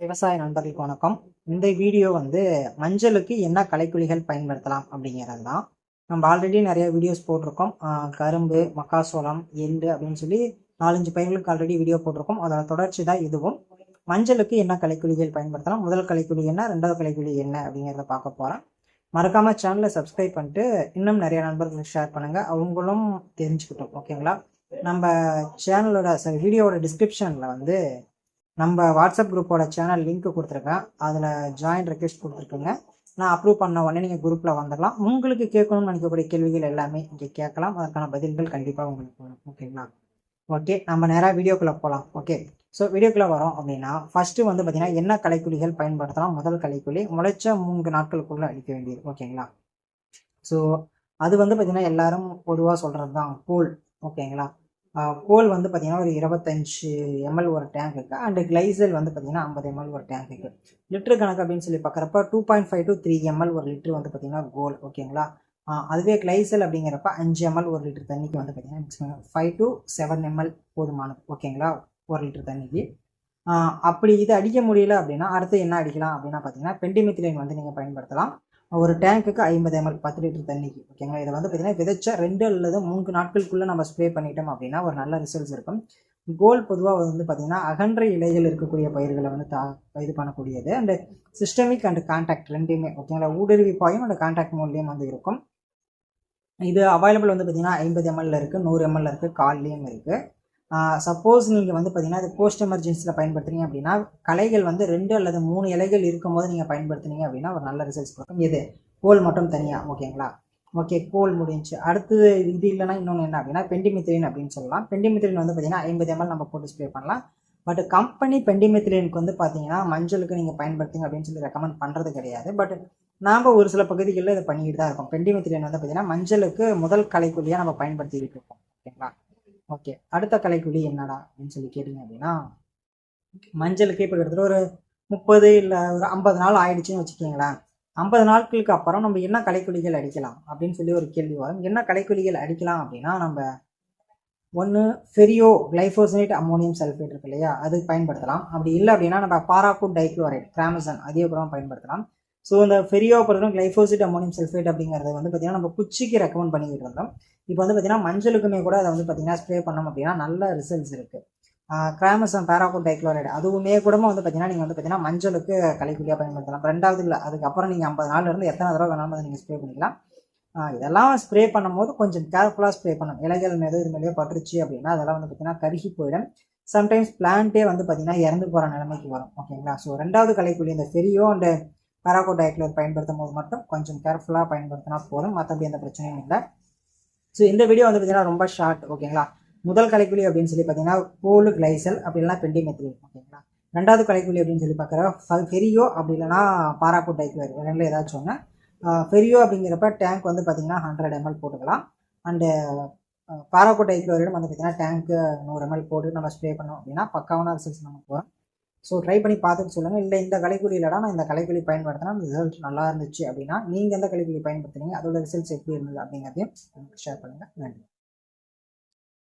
விவசாய நண்பர்களுக்கு வணக்கம். இந்த வீடியோ வந்து மஞ்சளுக்கு என்ன கலைக்குழிகள் பயன்படுத்தலாம் அப்படிங்கிறது தான். நம்ம ஆல்ரெடி நிறைய வீடியோஸ் போட்டிருக்கோம். கரும்பு மக்காசோளம் எள்ளு அப்படின்னு சொல்லி நாலஞ்சு பயிர்களுக்கு ஆல்ரெடி வீடியோ போட்டிருக்கோம். அதோட தொடர்ச்சி தான் இதுவும். மஞ்சளுக்கு என்ன கலைக்குழிகள் பயன்படுத்தலாம்? முதல் கலைக்குழி என்ன? ரெண்டாவது கலைக்குழி என்ன? அப்படிங்கிறத பார்க்க போகிறோம் மறக்காமல் சேனலை சப்ஸ்கிரைப் பண்ணிட்டு இன்னும் நிறைய நண்பர்களுக்கு ஷேர் பண்ணுங்கள் அவங்களும் தெரிஞ்சுக்கிட்டோம். ஓகேங்களா நம்ம சேனலோட சாரி வீடியோவோட டிஸ்கிரிப்ஷனில் வந்து நம்ம வாட்ஸ்அப் குரூப்போட சேனல் லிங்க் கொடுத்துருக்கேன். அதில் ஜாயின் ரெக்வெஸ்ட் கொடுத்துருக்குங்க. நான் அப்ரூவ் பண்ண உடனே நீங்கள் குரூப்பில் வந்துடலாம் உங்களுக்கு கேட்கணும்னு நினைக்கக்கூடிய கேள்விகள் எல்லாமே இங்கே கேட்கலாம். அதற்கான பதில்கள் கண்டிப்பாக உங்களுக்கு வரும். ஓகேங்களா ஓகே நம்ம நேராக வீடியோக்குள்ளே போகலாம் ஓகே ஸோ வீடியோக்குள்ளே வரோம் அப்படின்னா ஃபஸ்ட்டு வந்து பார்த்திங்கன்னா என்ன கலைக்குழிகள் பயன்படுத்தலாம்? முதல் கலைக்குழி முளைச்ச மூன்று நாட்களுக்குள்ளே அடிக்க வேண்டியது. ஓகேங்களா ஸோ அது வந்து பார்த்திங்கன்னா எல்லாரும் பொதுவாக சொல்கிறது தான் கூழ் ஓகேங்களா கோல் வந்து பார்த்தீங்கன்னா ஒரு இருபத்தஞ்சு எம்எல் ஒரு டேங்க் இருக்குது அண்டு கிளைசல் வந்து பார்த்தீங்கன்னா ஐம்பது எம்எல் ஒரு டேங்க் இருக்குது லிட்டர் கணக்கு அப்படின்னு சொல்லி பார்க்குறப்ப two point five to three ML ஒரு லிட்டர் வந்து பார்த்தீங்கன்னா கோல் ஓகேங்களா அதுவே கிளைசல் அப்படிங்கிறப்ப அஞ்சு எம்எல் ஒரு லிட்டர் தண்ணிக்கு வந்து பார்த்தீங்கன்னா mix five to seven ML போதுமானது ஓகேங்களா ஒரு லிட்டர் தண்ணிக்கு. அப்படி இது அடிக்க முடியல அப்படின்னா அடுத்து என்ன அடிக்கலாம் அப்படின்னா பார்த்தீங்கன்னா பெண்டிமித்திலைன் வந்து நீங்கள் பயன்படுத்தலாம். ஒரு டேங்க்குக்கு ஐம்பது எம்எல் பத்து லிட்டர் தண்ணிக்கு ஓகேங்களா இதை வந்து பார்த்தீங்கன்னா விதைச்ச ரெண்டு அல்லது மூன்று நாட்களுக்குள்ளே நம்ம ஸ்ப்ரே பண்ணிட்டோம் அப்படின்னா ஒரு நல்ல ரிசல்ட்ஸ் இருக்கும். கோல் பொதுவாக வந்து பார்த்தீங்கன்னா அகன்ற இலைகள் இருக்கக்கூடிய பயிர்களை வந்து தா இது பண்ணக்கூடியது. அண்டு சிஸ்டமிக் அண்ட் கான்டாக்ட் ரெண்டுமே ஓகேங்களா ஊடுருவி பாயும் அண்ட் கான்டாக்ட் மூலியம் வந்து இருக்கும். இது அவைலபிள் வந்து பார்த்தீங்கன்னா ஐம்பது எம்எல்ல இருக்குது நூறு எம்எல்ல இருக்குது கால்லேயும் இருக்குது சப்போஸ் நீங்கள் வந்து பார்த்தீங்கன்னா இது போஸ்ட் எமர்ஜென்சியில் பயன்படுத்துறீங்க அப்படின்னா கலைகள் வந்து ரெண்டு அல்லது மூணு இலைகள் இருக்கும்போது நீங்கள் பயன்படுத்துனீங்க அப்படின்னா ஒரு நல்ல ரிசல்ட்ஸ் கொடுக்கும். இது கோல் மட்டும் தனியாக ஓகேங்களா? ஓகே கோல் முடிஞ்சு. அடுத்தது இது இல்லைன்னா இன்னொன்று என்ன அப்படின்னா பெண்டிமித்திரின் அப்படின்னு சொல்லலாம். பெண்டிமித்திரின் வந்து பார்த்தீங்கன்னா ஐம்பது எம்எல் நம்ம போட்டு ஸ்ப்ரே பண்ணலாம். பட் கம்பெனி பெண்டிமித்திலினுக்கு வந்து பார்த்தீங்கன்னா மஞ்சளுக்கு நீங்கள் பயன்படுத்துங்க அப்படின்னு சொல்லி ரெக்கமெண்ட் பண்ணுறது கிடையாது. பட் நாம் ஒரு சில பகுதிகளில் இதை பண்ணிக்கிட்டு தான் இருக்கோம். பெண்டிமித்திலின் வந்து பார்த்தீங்கன்னா மஞ்சளுக்கு முதல் கலைக்குள்ளியாக நம்ம பயன்படுத்திக்கிட்டு இருக்கோம். ஓகேங்களா? ஓகே அடுத்த கலைக்குழி என்னடா அப்படின்னு சொல்லி கேட்டிங்க அப்படின்னா மஞ்சளுக்கு இப்போ கிட்டத்தட்ட ஒரு முப்பது இல்லை ஒரு ஐம்பது நாள் ஆயிடுச்சுன்னு வச்சுக்கோங்களேன். ஐம்பது நாட்களுக்கு அப்புறம் நம்ம என்ன கலைக்குழிகள் அடிக்கலாம் அப்படின்னு சொல்லி ஒரு கேள்வி வரும். என்ன கலைக்குழிகள் அடிக்கலாம் அப்படின்னா நம்ம ஒன்று ஃபெரியோ கிளைஃபோசனேட் அம்மோனியம் சல்ஃபேட் இருக்கு இல்லையா? அது பயன்படுத்தலாம். அப்படி இல்லை அப்படின்னா நம்ம பாராஃபுட் டைக்ளோரைட் கிராமசன் அதே கூட பயன்படுத்தலாம். ஸோ இந்த ஃபெரியோ பொறுத்தவரை கிளைஃபோசிட் அமோனியம் சல்ஃபேட் அப்படிங்கிறது வந்து பார்த்திங்கன்னா நம்ம குச்சிக்கு ரெக்கமெண்ட் பண்ணிக்கிட்டு இருந்தோம். இப்போ வந்து பார்த்திங்கன்னா மஞ்சளுக்குமே கூட அதை வந்து பார்த்திங்கன்னா ஸ்ப்ரே பண்ணோம் அப்படின்னா நல்ல ரிசல்ட்ஸ் இருக்குது கிராமசம் பேராகோட் டைக்ளோரைடு அதுவுமே கூட வந்து பார்த்திங்கன்னா நீங்கள் வந்து பார்த்திங்கன்னா மஞ்சளுக்கு கலைக்குள்ளியாக பயன்படுத்தலாம். ரெண்டாவது இல்லை அதுக்கப்புறம் நீங்கள் ஐம்பது நாள்லேருந்து எத்தனை தடவை வேணாலும் அதை நீங்கள் ஸ்ப்ரே பண்ணிக்கலாம். இதெல்லாம் ஸ்ப்ரே பண்ணும்போது கொஞ்சம் கேர்ஃபுல்லாக ஸ்ப்ரே பண்ணணும். இலைகள் மேதோ இது மேலேயோ பட்டுருச்சு அப்படின்னா அதெல்லாம் வந்து பார்த்திங்கன்னா கருகி போயிடும். சம்டைம்ஸ் பிளான்ட்டே வந்து பார்த்திங்கன்னா இறந்து போகிற நிலைமைக்கு வரும். ஓகேங்களா ஸோ ரெண்டாவது கலைக்குள்ளி இந்த ஃபெரியோ அண்ட் பேராகோடைக்ளோர் பயன்படுத்தும் போது மட்டும் கொஞ்சம் கேர்ஃபுல்லாக பயன்படுத்தினா போதும். மற்றபடி எந்த பிரச்சனையும் இல்லை. ஸோ இந்த வீடியோ வந்து பார்த்திங்கன்னா ரொம்ப ஷார்ட் ஓகேங்களா முதல் கலைக்குழி அப்படின்னு சொல்லி பார்த்தீங்கன்னா போலு கிளைசல் அப்படி இல்லைனா ஓகேங்களா ரெண்டாவது கலைக்குழி அப்படின்னு சொல்லி பார்க்குற ஃபெரியோ அப்படி இல்லைனா பாராகோடைக்ளோர் ரெண்டில் ஏதாச்சும் ஒன்று ஃபெரியோ அப்படிங்கிறப்ப டேங்க் வந்து பார்த்தீங்கன்னா ஹண்ட்ரட் எம்எல் போட்டுக்கலாம். அண்டு பாராகோடயக்ளோரிடம் வந்து பார்த்தீங்கன்னா டேங்க்கு நூறு எம்எல் போட்டு நம்ம ஸ்ப்ரே பண்ணோம் அப்படின்னா பக்காவான ரிசல்ட்ஸ் நமக்கு வரும். ஸோ ட்ரை பண்ணி பார்த்துட்டு சொல்லுங்கள் இல்லை இந்த கலைக்குழி நான் இந்த கலைக்குழி பயன்படுத்தினா ரிசல்ட் நல்லா இருந்துச்சு அப்படின்னா நீங்கள் எந்த கலைக்குழி பயன்படுத்துனீங்க? அதோட ரிசல்ட்ஸ் எப்படி இருந்தது அப்படிங்கிறதையும் ஷேர் பண்ணுங்கள் நன்றி.